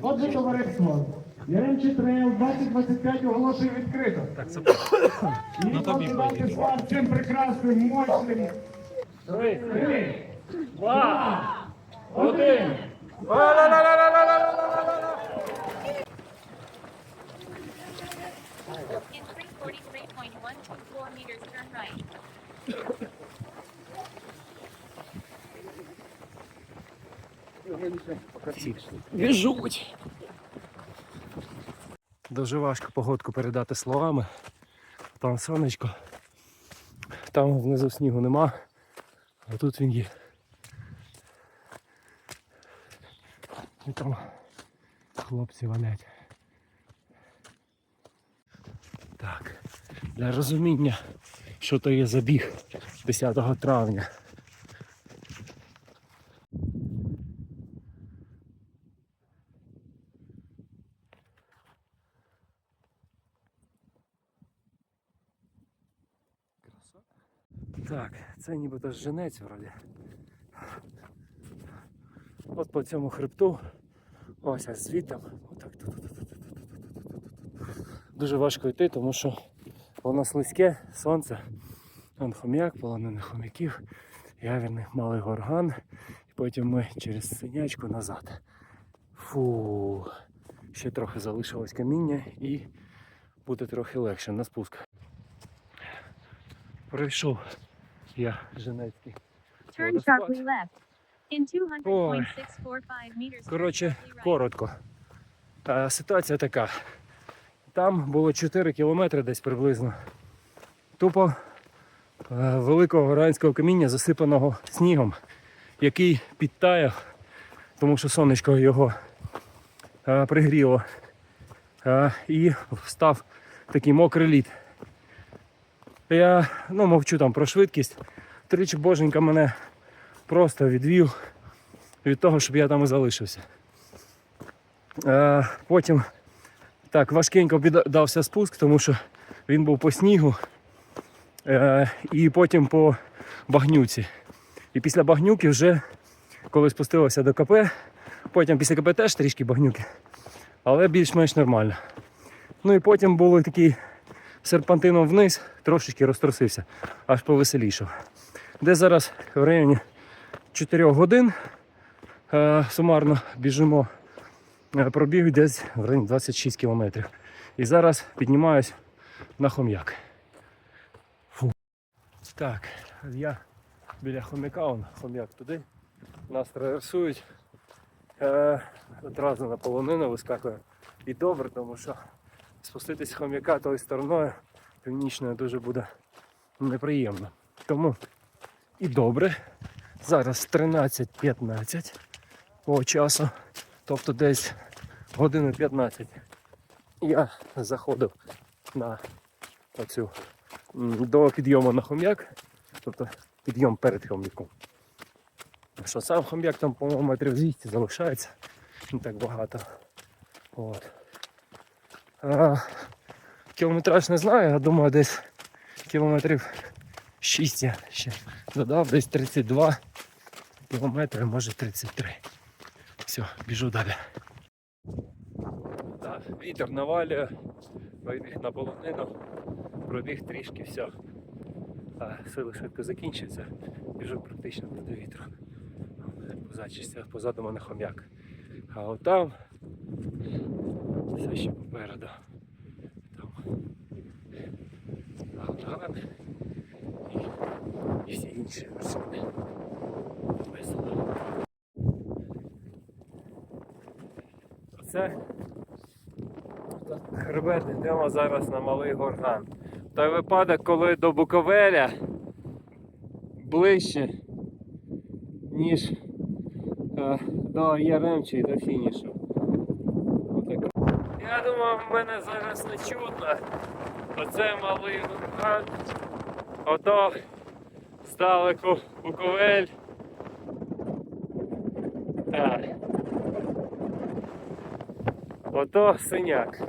Отже, товариство, Яремчі Трейл 2025 оголошує відкрито. Так, це І покидати з вас цим прекрасним, мощним. Три, два, один. In 343.124 meters, turn right. Біжуть. Дуже важко погодку передати словами. Там сонечко. Там внизу снігу нема, а тут він є. І там хлопці валять. Так, для розуміння, що то є забіг 10 травня. Так, це нібито женець вроді. От по цьому хребту. Ось а звітом. Отак. Дуже важко йти, тому що у нас слизьке сонце. Вон хом'як, полонених хом'яків, явірний малий горган. І потім ми через синячку назад. Фу, ще трохи залишилось каміння і буде трохи легше на спуск. Пройшов я Женецький. Turn sharply left. In 200.645 meters, Коротше, коротко. Е, Ситуація така. Там було 4 кілометри десь приблизно. Тупо е, великого гранського каміння, засипаного снігом, який підтаяв, тому що сонечко його е, пригріло. Е, і став такий мокрий лід. Я ну, мовчу там про швидкість. Тричі боженька мене просто відвів від того, щоб я там і залишився. Е, потім так, важкенько піддався спуск, тому що він був по снігу е, і потім по багнюці. І після багнюки вже, коли спустилося до КП, потім після КП теж трішки багнюки, але більш-менш нормально. Ну і потім був такий серпантином вниз, трошечки розтрусився, аж повеселішав. Де зараз в районі 4 годин е, сумарно біжимо Е, пробіг десь в районі 26 кілометрів. І зараз піднімаюсь на хом'як. Так, я біля хом'яка, он хом'як туди. Нас траверсують. Е, одразу на полонину вискакує. І добре, тому що спуститись хом'яка тою стороною північною дуже буде неприємно. Тому і добре. Зараз 13.15 по часу. Тобто десь години 15 я заходив на оцю до підйому на хом'як, тобто підйом перед хом'яком. Що сам хом'як там, по-моєму, метрів 200 залишається, не так багато. От. Кілометраж не знаю, я думаю, десь кілометрів 6 я ще додав, десь 32 кілометри, може 33. Все, біжу далі. Так, вітер навалює, вибіг на полонину, пробіг трішки, все. А, сили швидко закінчуються, біжу практично проти вітру. Позачишся, позаду мене хом'як. А от там все ще попереду. Там Алган і, всі інші вершини. Весело. Це хребет йдемо зараз на малий горган. Той випадок, коли до Буковеля ближче, ніж е, до Яремчі і до фінішу. Я думаю, в мене зараз не чутно. Оце малий горган. Ото здалеку Буковель. Так. Ото синяк.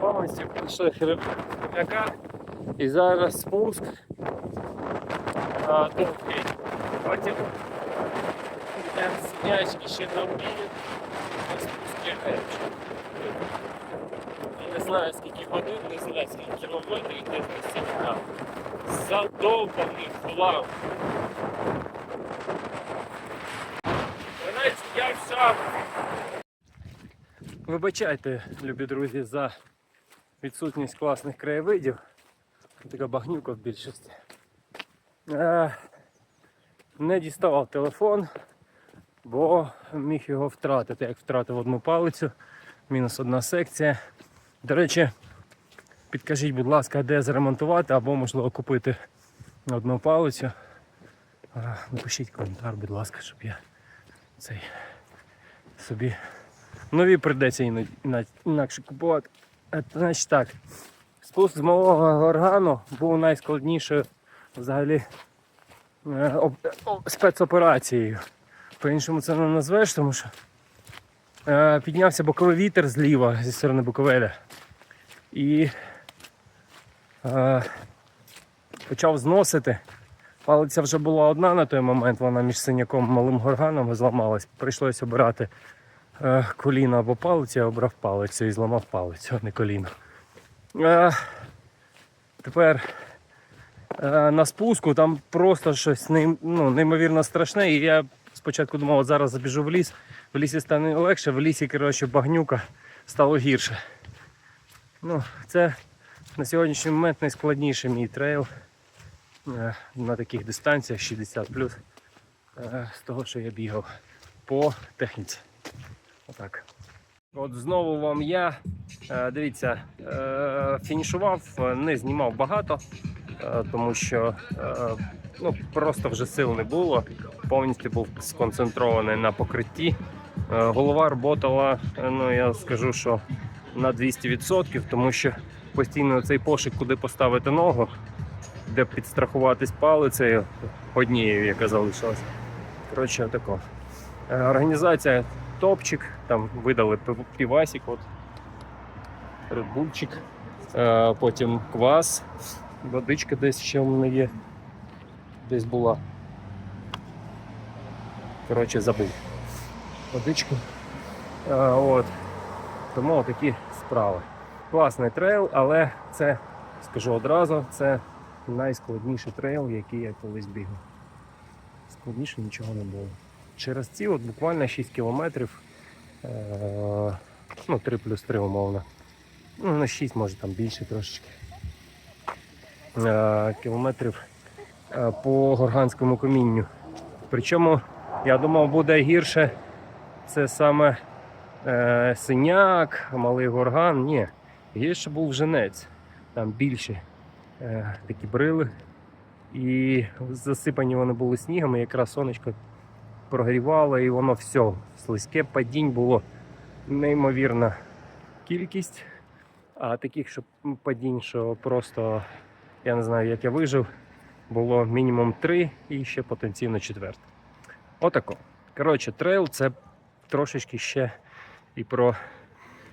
Повністю пройшли хребняка і зараз спуск а, довгий. Потім ще на геть. Я не знаю скільки годин, не знаю скільки кілометрів, десь десятка. Задовбаний хлам. Я все. Вибачайте, любі друзі, за відсутність класних краєвидів. Така багнюка в більшості. Е, не діставав телефон, бо міг його втратити, як втратив одну палицю, мінус одна секція. До речі, підкажіть, будь ласка, де зремонтувати або можливо купити одну палицю. Е, Напишіть коментар, будь ласка, щоб я цей собі нові прийдеться іно- іна- інакше купувати. Е, Значить так, спуск з малого органу був найскладнішою взагалі е, об- спецоперацією. По-іншому це не назвеш, тому що е, піднявся боковий вітер зліва зі сторони Буковеля. І е, почав зносити. Палиця вже була одна на той момент, вона між синяком малим горганом зламалась. Прийшлося обирати е, коліно або палицю, я обрав палицю і зламав палицю, а не коліно. Е, тепер е, на спуску там просто щось нейм- ну, неймовірно страшне. І я спочатку думав, от зараз забіжу в ліс, в лісі стане легше, в лісі, коротше, багнюка стало гірше. Ну, це на сьогоднішній момент найскладніший мій трейл е, на таких дистанціях 60 е, з того, що я бігав по техніці. Отак. От знову вам я. Е, Дивіться, фінішував, не знімав багато, тому що ну, просто вже сил не було. Повністю був сконцентрований на покритті. Голова роботала, ну я скажу, що на 200%, тому що постійно цей пошук, куди поставити ногу, де підстрахуватись палицею однією, яка залишилась. Коротше, отако. Е, Організація топчик, там видали півасик, от редбульчик, е, потім квас, водичка десь ще в мене є. Десь була. Коротше, забув. Водичку. Е, от. Тому такі справи. Класний трейл, але це, скажу одразу, це найскладніший трейл, який я колись бігав. Складніше нічого не було. Через ці от буквально 6 кілометрів, е, ну 3 плюс 3 умовно. Ну, на 6 може там більше трошечки. Е, кілометрів е, по горганському камінню. Причому я думав буде гірше це саме е, синяк, малий горган. Ні, гірше був женець. Там більше такі брили. І засипані вони були снігом, і якраз сонечко прогрівало, і воно все. Слизьке падінь було неймовірна кількість. А таких що падінь, що просто я не знаю, як я вижив, було мінімум три і ще потенційно четверте. Отако. Коротше, трейл це трошечки ще і про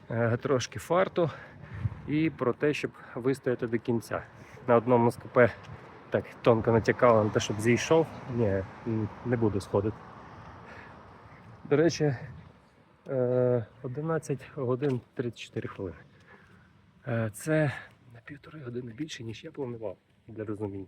е, трошки фарту, і про те, щоб вистояти до кінця. На одному з КП так тонко натякало на те, щоб зійшов. Ні, не буду сходити. До речі, е, 11 годин 34 хвилини. Е, Це на півтори години більше, ніж я планував для розуміння.